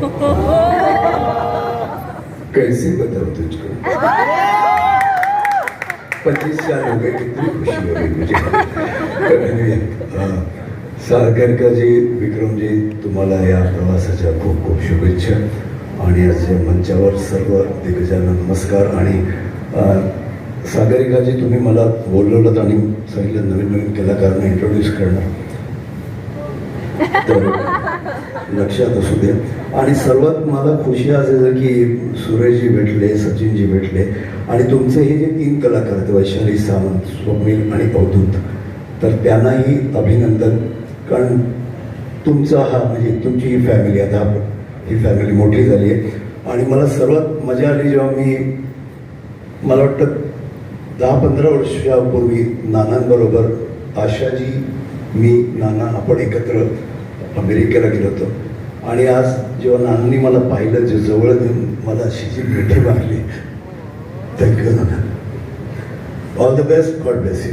कैसे बताओ तुझको? पच्चीस साल हो गए कितनी खुशी हो रही मुझे। पण जी विक्रमजी तुम्हाला या प्रवासाच्या खूप खूप शुभेच्छा. आणि आजच्या मंचावर सर्व दिग्गजांना नमस्कार. आणि सागरिकाजी तुम्ही मला बोलवलं आणि सांगितलं नवीन नवीन कलाकारांना इंट्रोड्यूस करणार. तर लक्षात असू द्या आणि सर्वात मला खुशी असेल की सुरेशजी भेटले सचिनजी भेटले. आणि तुमचे हे जे तीन कलाकार आहेत वैशाली सावंत स्वप्नील आणि अवधूत तर त्यांनाही अभिनंदन. कारण तुमचा हा म्हणजे तुमची ही फॅमिली आता ही फॅमिली मोठी झाली आहे. आणि मला सर्वात मजा आली जेव्हा मी मला वाटतं दहा पंधरा वर्षापूर्वी नानांबरोबर आशाजी मी नाना आपण एकत्र अमेरिकेला गेलो होतो. आणि आज जेव्हा नानांनी मला पाहिलं जे जवळ घेऊन मला अशी जी मिठी मारली thank you Nana. All the best god best you